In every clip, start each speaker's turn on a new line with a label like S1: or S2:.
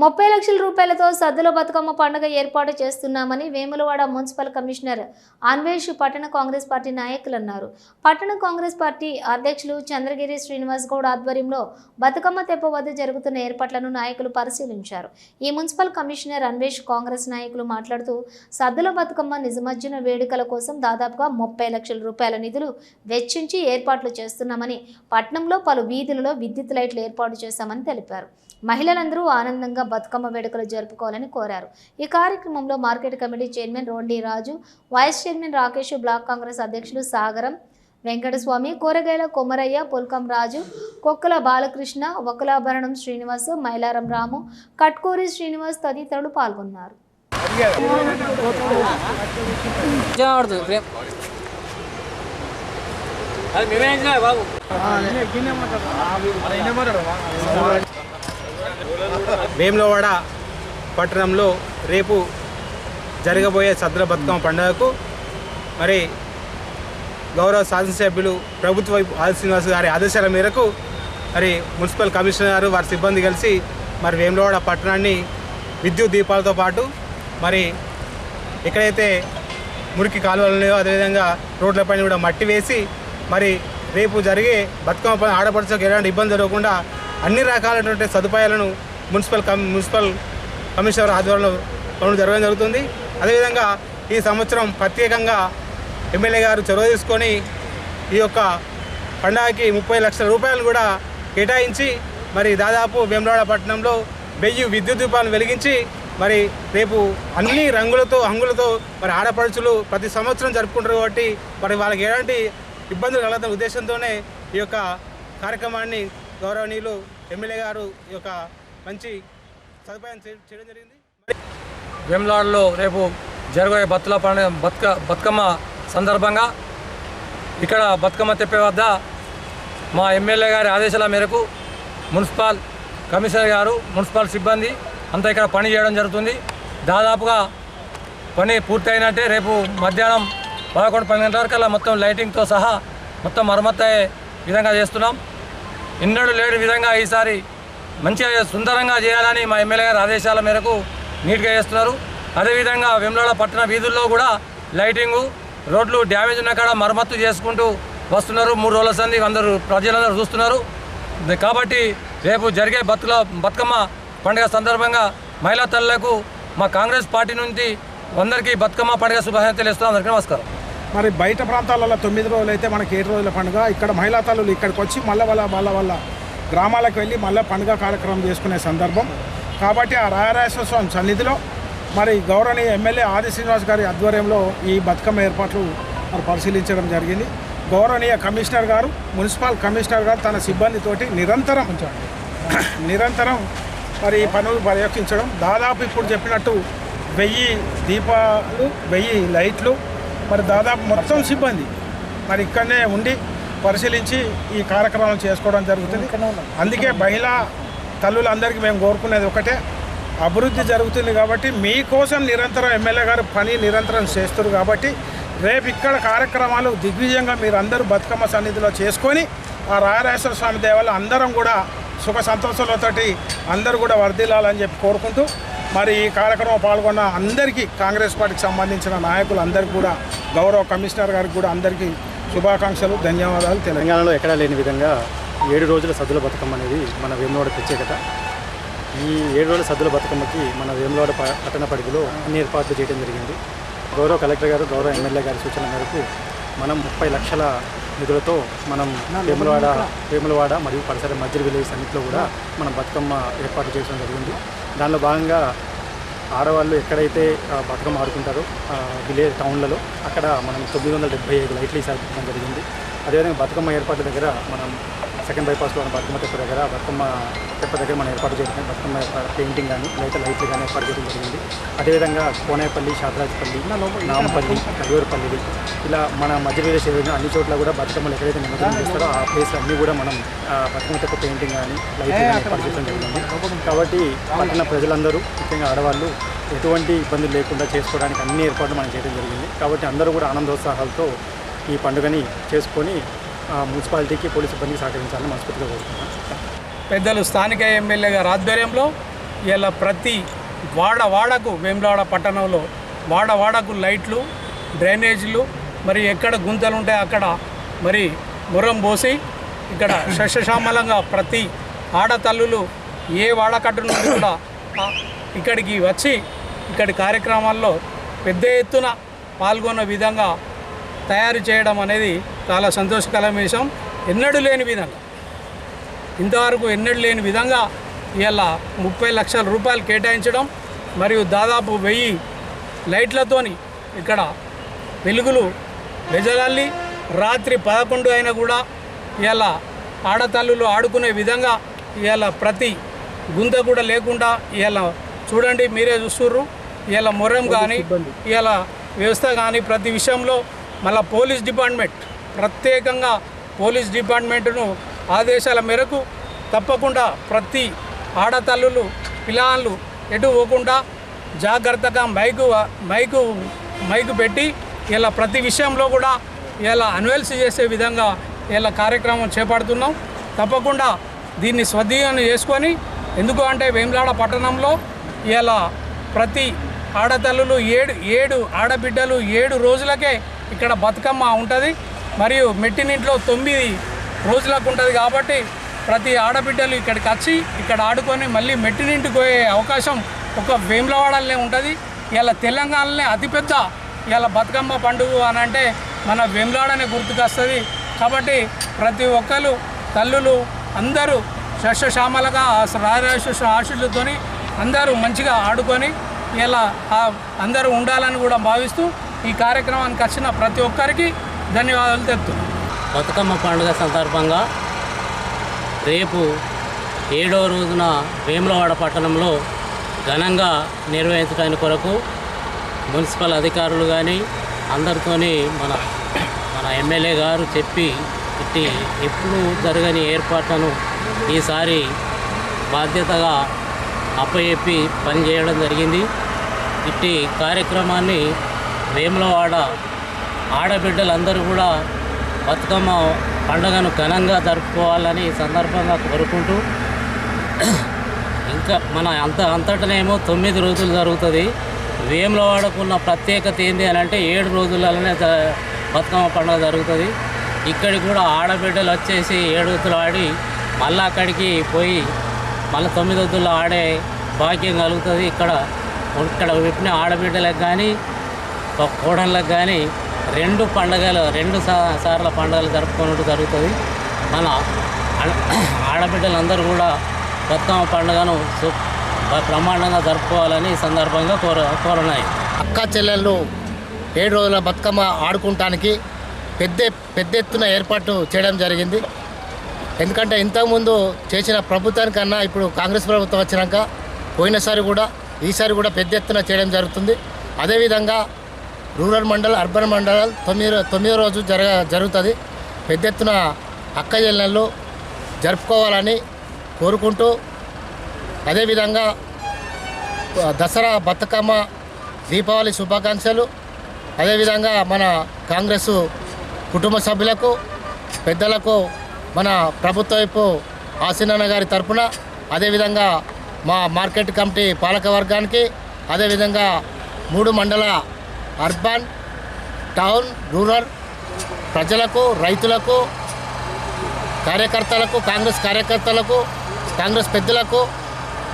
S1: ముప్పై లక్షల రూపాయలతో సద్దుల బతుకమ్మ పండుగ ఏర్పాటు చేస్తున్నామని వేములవాడ మున్సిపల్ కమిషనర్ అన్వేష్ పట్టణ కాంగ్రెస్ పార్టీ నాయకులు అన్నారు. పట్టణ కాంగ్రెస్ పార్టీ అధ్యక్షులు చంద్రగిరి శ్రీనివాస్ గౌడ్ ఆధ్వర్యంలో బతుకమ్మ తెప్ప వద్ద జరుగుతున్న ఏర్పాట్లను నాయకులు పరిశీలించారు. ఈ మున్సిపల్ కమిషనర్ అన్వేష్ కాంగ్రెస్ నాయకులు మాట్లాడుతూ సద్దుల బతుకమ్మ నిజమజ్జన వేడుకల కోసం దాదాపుగా ముప్పై లక్షల రూపాయల నిధులు వెచ్చించి ఏర్పాట్లు చేస్తున్నామని పట్నంలో పలు వీధులలో విద్యుత్ లైట్లు ఏర్పాటు చేశామని తెలిపారు. మహిళలందరూ ఆనందంగా బతుకమ్మ వేడుకలు జరుపుకోవాలని కోరారు. ఈ కార్యక్రమంలో market committee chairman Rondi Raju vice chairman Rakesh block Congress అధ్యక్షులు సాగరం వెంకటస్వామి కూరగాయల కొమరయ్య పుల్కం రాజు కొక్కల బాలకృష్ణ వకులాభరణం శ్రీనివాస్ మైలారం రాము కట్కూరి శ్రీనివాస్ తదితరులు పాల్గొన్నారు.
S2: బాబు?
S3: వేములవాడ పట్టణంలో రేపు జరగబోయే సద్ర బతుకమ్మ పండుగకు మరి గౌరవ శాసనసభ్యులు ప్రభుత్వ వైపు ఆది శ్రీనివాస్ గారి ఆదేశాల మేరకు మరి మున్సిపల్ కమిషనర్ గారు వారి సిబ్బంది కలిసి మరి వేములవాడ పట్టణాన్ని విద్యుత్ దీపాలతో పాటు మరి ఎక్కడైతే మురికి కాలువలు ఉన్నాయో అదేవిధంగా రోడ్లపైన కూడా మట్టి వేసి మరి రేపు జరిగే బతుకమ్మ పని ఆడపడుచులకు ఎలాంటి ఇబ్బంది జరగకుండా అన్ని రకాలైనటువంటి సదుపాయాలను మున్సిపల్ మున్సిపల్ కమిషనర్ ఆధ్వర్యంలో పనులు జరగడం జరుగుతుంది. అదేవిధంగా ఈ సంవత్సరం ప్రత్యేకంగా ఎమ్మెల్యే గారు చొరవ తీసుకొని ఈ యొక్క పండగకి ముప్పై లక్షల రూపాయలు కూడా కేటాయించి మరి దాదాపు వేములవాడ పట్టణంలో వెయ్యి విద్యుత్ దీపాలను వెలిగించి మరి రేపు అన్ని రంగులతో హంగులతో మరి ఆడపడుచులు ప్రతి సంవత్సరం జరుపుకుంటారు కాబట్టి మరి వాళ్ళకి ఎలాంటి ఇబ్బందులు కలగదన్న ఉద్దేశంతోనే ఈ యొక్క కార్యక్రమాన్ని గౌరవనీయులు ఎమ్మెల్యే గారు ఈ యొక్క మంచి సదుపాయం చేయడం జరిగింది.
S2: వేములాడలో రేపు జరగబోయే బతుల పండుగ బతుక బతుకమ్మ సందర్భంగా ఇక్కడ బతుకమ్మ తెప్పే వద్ద మా ఎమ్మెల్యే గారి ఆదేశాల మేరకు మున్సిపల్ కమిషనర్ గారు మున్సిపల్ సిబ్బంది అంతా ఇక్కడ పని చేయడం జరుగుతుంది. దాదాపుగా పని పూర్తయినట్టే రేపు మధ్యాహ్నం పదకొండు పన్నెండు గంటల వరకు అలా మొత్తం లైటింగ్తో సహా మొత్తం మరమ్మత్తు అయ్యే విధంగా చేస్తున్నాం. ఎన్నడూ లేని విధంగా ఈసారి మంచిగా సుందరంగా చేయాలని మా ఎమ్మెల్యే గారి ఆదేశాల మేరకు నీట్గా చేస్తున్నారు. అదేవిధంగా వెమ్లాడ పట్టణ వీధుల్లో కూడా లైటింగు రోడ్లు డ్యామేజ్ ఉన్న కాడ మరమ్మత్తు చేసుకుంటూ వస్తున్నారు. మూడు రోజుల సంది అందరూ ప్రజలందరూ చూస్తున్నారు. కాబట్టి రేపు జరిగే బతుల బతుకమ్మ పండుగ సందర్భంగా మహిళా తల్లులకు మా కాంగ్రెస్ పార్టీ నుంచి అందరికీ బతుకమ్మ పండుగ శుభాకాంక్షలు తెలుస్తున్నాం. అందరికీ నమస్కారం.
S4: మరి బయట ప్రాంతాలలో తొమ్మిది రోజులు అయితే మనకి ఏడు రోజుల పండుగ. ఇక్కడ మహిళా తల్లులు ఇక్కడికి వచ్చి మళ్ళీ వాళ్ళ వాళ్ళ వాళ్ళ గ్రామాలకు వెళ్ళి మళ్ళీ పండుగ కార్యక్రమం చేసుకునే సందర్భం. కాబట్టి ఆ రాయరాజేశ్వర స్వామి సన్నిధిలో మరి గౌరవనీయ ఎమ్మెల్యే ఆది శ్రీనివాస్ గారి ఆధ్వర్యంలో ఈ బతుకమ్మ ఏర్పాట్లు మరి పరిశీలించడం జరిగింది. గౌరవనీయ కమిషనర్ గారు మున్సిపల్ కమిషనర్ గారు తన సిబ్బందితోటి నిరంతరం నిరంతరం మరి ఈ పనులు పర్యవేక్షించడం. దాదాపు ఇప్పుడు చెప్పినట్టు వెయ్యి దీపాలు వెయ్యి లైట్లు మరి దాదాపు మొత్తం సిబ్బంది మరి ఇక్కడనే ఉండి పరిశీలించి ఈ కార్యక్రమం చేసుకోవడం జరుగుతుంది. అందుకే మహిళా తల్లులందరికీ మేము కోరుకునేది ఒకటే. అభివృద్ధి జరుగుతుంది కాబట్టి మీకోసం నిరంతరం ఎమ్మెల్యే గారు పని నిరంతరం చేస్తారు కాబట్టి రేపు ఇక్కడ కార్యక్రమాలు దిగ్విజయంగా మీరు అందరూ బతుకమ్మ సన్నిధిలో చేసుకొని ఆ రాయరాజేశ్వర స్వామి దేవాలయం అందరం కూడా సుఖ సంతోషాలతోటి అందరూ కూడా వర్ధిల్లాలని చెప్పి కోరుకుంటూ మరి ఈ కార్యక్రమం పాల్గొన్న అందరికీ కాంగ్రెస్ పార్టీకి సంబంధించిన నాయకులు అందరికీ కూడా గౌరవ కమిషనర్ గారికి కూడా అందరికీ శుభాకాంక్షలు ధన్యవాదాలు
S5: తెలంగాణలో ఎక్కడా లేని విధంగా ఏడు రోజుల సద్దుల బతుకమ్మ అనేది మన వేములవాడ ప్రత్యేకత. ఈ ఏడు రోజుల సద్దుల బతుకమ్మకి మన వేములవాడ ప- పట్టణ పరిధిలో అన్ని ఏర్పాట్లు చేయడం జరిగింది. గౌరవ కలెక్టర్ గారు గౌరవ ఎమ్మెల్యే గారి సూచన మేరకు మనం ముప్పై లక్షల నిధులతో మనం వేములవాడ వేములవాడ మరియు పరిసర మధ్య విలేజ్ అన్నింటిలో కూడా మనం బతుకమ్మ ఏర్పాటు చేయడం జరిగింది. దానిలో భాగంగా ఆడవాళ్ళు ఎక్కడైతే బతుకమ్మ ఆడుకుంటారో విలేజ్ టౌన్లలో అక్కడ మనం తొమ్మిది వందల డెబ్బై ఐదు లైట్లు ఈసారి పెట్టడం జరిగింది. అదేవిధంగా బతుకమ్మ ఏర్పాటు దగ్గర మనం సెకండ్ బైపాస్లో ఉన్న బతుకమ్మ తెప్ప దగ్గర బతుకమ్మ తెప్ప దగ్గర మనం ఏర్పాటు చేయడం బతుకమ్మ పెయింటింగ్ కానీ లైట్ లైట్లు కానీ ఏర్పాటు చేయడం జరిగింది. అదేవిధంగా కోనేపల్లి శాతరాజపల్లి నామపల్లి కడియూరుపల్లి ఇలా మన మధ్య ఏదైనా అన్ని చోట్ల కూడా బతుకమ్మలు ఎక్కడైతే నిమజ్జనం చేస్తారో ఆ ప్లేస్ అన్నీ కూడా మనం బతుకమ్మ తెప్ప పెయింటింగ్ కానీ లైట్లు కానీ ఏర్పాటు చేయడం జరిగింది. కాబట్టి పట్టణ ప్రజలందరూ ముఖ్యంగా ఆడవాళ్ళు ఎటువంటి ఇబ్బందులు లేకుండా చేసుకోవడానికి అన్ని ఏర్పాట్లు మనం చేయడం జరిగింది. కాబట్టి అందరూ కూడా ఆనందోత్సాహాలతో ఈ పండుగని చేసుకొని మున్సిపాలిటీకి పోలీస్ సిబ్బందికి సహకరించాలని మనస్ఫూర్తిగా కోరుకుంటున్నాను.
S6: పెద్దలు స్థానిక ఎమ్మెల్యే గారి ఆధ్వర్యంలో ఇలా ప్రతి వాడ వాడకు వేములవాడ పట్టణంలో వాడ వాడకు లైట్లు డ్రైనేజీలు మరి ఎక్కడ గుంతలు ఉంటాయి అక్కడ మరి మురం పోసి ఇక్కడ శస్యశ్యామలంగా ప్రతి ఆడతల్లులు ఏ వాడకట్టు నుండి కూడా ఇక్కడికి వచ్చి ఇక్కడి కార్యక్రమాల్లో పెద్ద ఎత్తున పాల్గొన్న విధంగా తయారు చేయడం అనేది చాలా సంతోషకరమైన విషయం. ఎన్నడూ లేని విధంగా ఇంతవరకు ఎన్నడూ లేని విధంగా ఇవాళ ముప్పై లక్షల రూపాయలు కేటాయించడం మరియు దాదాపు వెయ్యి లైట్లతోని ఇక్కడ వెలుగులు వెజలల్లి రాత్రి పదకొండు అయినా కూడా ఇవాళ ఆడతల్లులు ఆడుకునే విధంగా ఇవాళ ప్రతి గుంత కూడా లేకుండా ఇవాళ చూడండి మీరే చూస్తుర్రు. ఇవాళ మొరం కానీ ఇవాళ వ్యవస్థ కానీ ప్రతి విషయంలో మళ్ళీ పోలీస్ డిపార్ట్మెంట్ ప్రత్యేకంగా పోలీస్ డిపార్ట్మెంట్ను ఆదేశాల మేరకు తప్పకుండా ప్రతి ఆడతల్లులు పిల్లలు ఎటు పోకుండా జాగ్రత్తగా మైకు మైకు మైకు పెట్టి ఇలా ప్రతి విషయంలో కూడా ఇలా అన్వెల్స్ చేసే విధంగా ఇలా కార్యక్రమం చేపడుతున్నాం. తప్పకుండా దీన్ని స్వధీనం చేసుకొని ఎందుకు అంటే వేములాడ పట్టణంలో ఇలా ప్రతి ఆడతల్లులు ఏడు ఏడు ఆడబిడ్డలు ఏడు రోజులకే ఇక్కడ బతుకమ్మ ఉంటుంది. మరియు మెట్టినింట్లో తొమ్మిది రోజులకు ఉంటుంది కాబట్టి ప్రతి ఆడబిడ్డలు ఇక్కడికి వచ్చి ఇక్కడ ఆడుకొని మళ్ళీ మెట్టినింటికి పోయే అవకాశం ఒక వేములవాడలనే ఉంటుంది. ఇలా తెలంగాణలోనే అతిపెద్ద ఇలా బతుకమ్మ పండుగ అని అంటే మన వేములవాడనే గుర్తుకొస్తుంది. కాబట్టి ప్రతి ఒక్కరు తల్లులు అందరూ సస్యశ్యామలుగా రాజరాజ ఆశీస్సులతోని అందరూ మంచిగా ఆడుకొని ఇలా అందరూ ఉండాలని కూడా భావిస్తూ ఈ కార్యక్రమానికి వచ్చిన ప్రతి ఒక్కరికి ధన్యవాదాలు తెలుపుతున్నాను
S7: బతుకమ్మ పండుగ సందర్భంగా రేపు ఏడవ రోజున వేములవాడ పట్టణంలో ఘనంగా నిర్వహించడానికి కొరకు మున్సిపల్ అధికారులు కానీ అందరితోని మన మన ఎమ్మెల్యే గారు చెప్పి ఇట్టి ఎప్పుడు జరగని ఏర్పాట్లను ఈసారి బాధ్యతగా అప్పచెప్పి పనిచేయడం జరిగింది. ఇట్టి కార్యక్రమాన్ని వేములవాడ ఆడబిడ్డలందరూ కూడా బతుకమ్మ పండుగను ఘనంగా జరుపుకోవాలని సందర్భంగా కోరుకుంటూ ఇంకా మన అంత అంతటనేమో తొమ్మిది రోజులు జరుగుతుంది. వేములవాడకు ఉన్న ప్రత్యేకత ఏంది అని అంటే ఏడు రోజులలోనే బతుకమ్మ పండుగ జరుగుతుంది. ఇక్కడికి కూడా ఆడబిడ్డలు వచ్చేసి ఏడు ఆడి మళ్ళీ అక్కడికి పోయి మళ్ళీ తొమ్మిది ఆడే భాగ్యం కలుగుతుంది. ఇక్కడ ఇక్కడ విప్పిన ఆడబిడ్డలకు కానీ కోడళ్ళకు కానీ రెండు పండగలు రెండు సా సార్ల పండుగలు జరుపుకోవడం జరుగుతుంది. మన ఆడ- ఆడబిడ్డలందరూ కూడా బతుకమ్మ పండుగను బ్రహ్మాండంగా జరుపుకోవాలని ఈ సందర్భంగా కోర కోరనాయి
S8: అక్క చెల్లెళ్ళు ఏడు రోజుల బతుకమ్మ ఆడుకుంటానికి పెద్ద పెద్ద ఎత్తున ఏర్పాటు చేయడం జరిగింది. ఎందుకంటే ఇంతకుముందు చేసిన ప్రభుత్వానికన్నా ఇప్పుడు కాంగ్రెస్ ప్రభుత్వం వచ్చినాక పోయినసారి కూడా ఈసారి కూడా పెద్ద ఎత్తున చేయడం జరుగుతుంది. అదేవిధంగా రూరల్ మండల్ అర్బన్ మండల్ తొమ్మిది తొమ్మిదో రోజు జరగ జరుగుతుంది. పెద్ద ఎత్తున అక్క చెల్లెళ్ళు జరుపుకోవాలని కోరుకుంటూ అదేవిధంగా దసరా బతుకమ్మ దీపావళి శుభాకాంక్షలు. అదేవిధంగా మన కాంగ్రెస్ కుటుంబ సభ్యులకు పెద్దలకు మన ప్రభుత్వ వైపు ఆసీనన్న గారి తరఫున అదేవిధంగా మా మార్కెట్ కమిటీ పాలక వర్గానికి అదేవిధంగా మూడు మండల అర్బన్ టౌన్ రూరల్ ప్రజలకు రైతులకు కార్యకర్తలకు కాంగ్రెస్ కార్యకర్తలకు కాంగ్రెస్ పెద్దలకు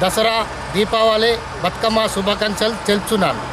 S8: దసరా దీపావళి బతుకమ్మ శుభాకాంక్షలు తెలుచున్నాను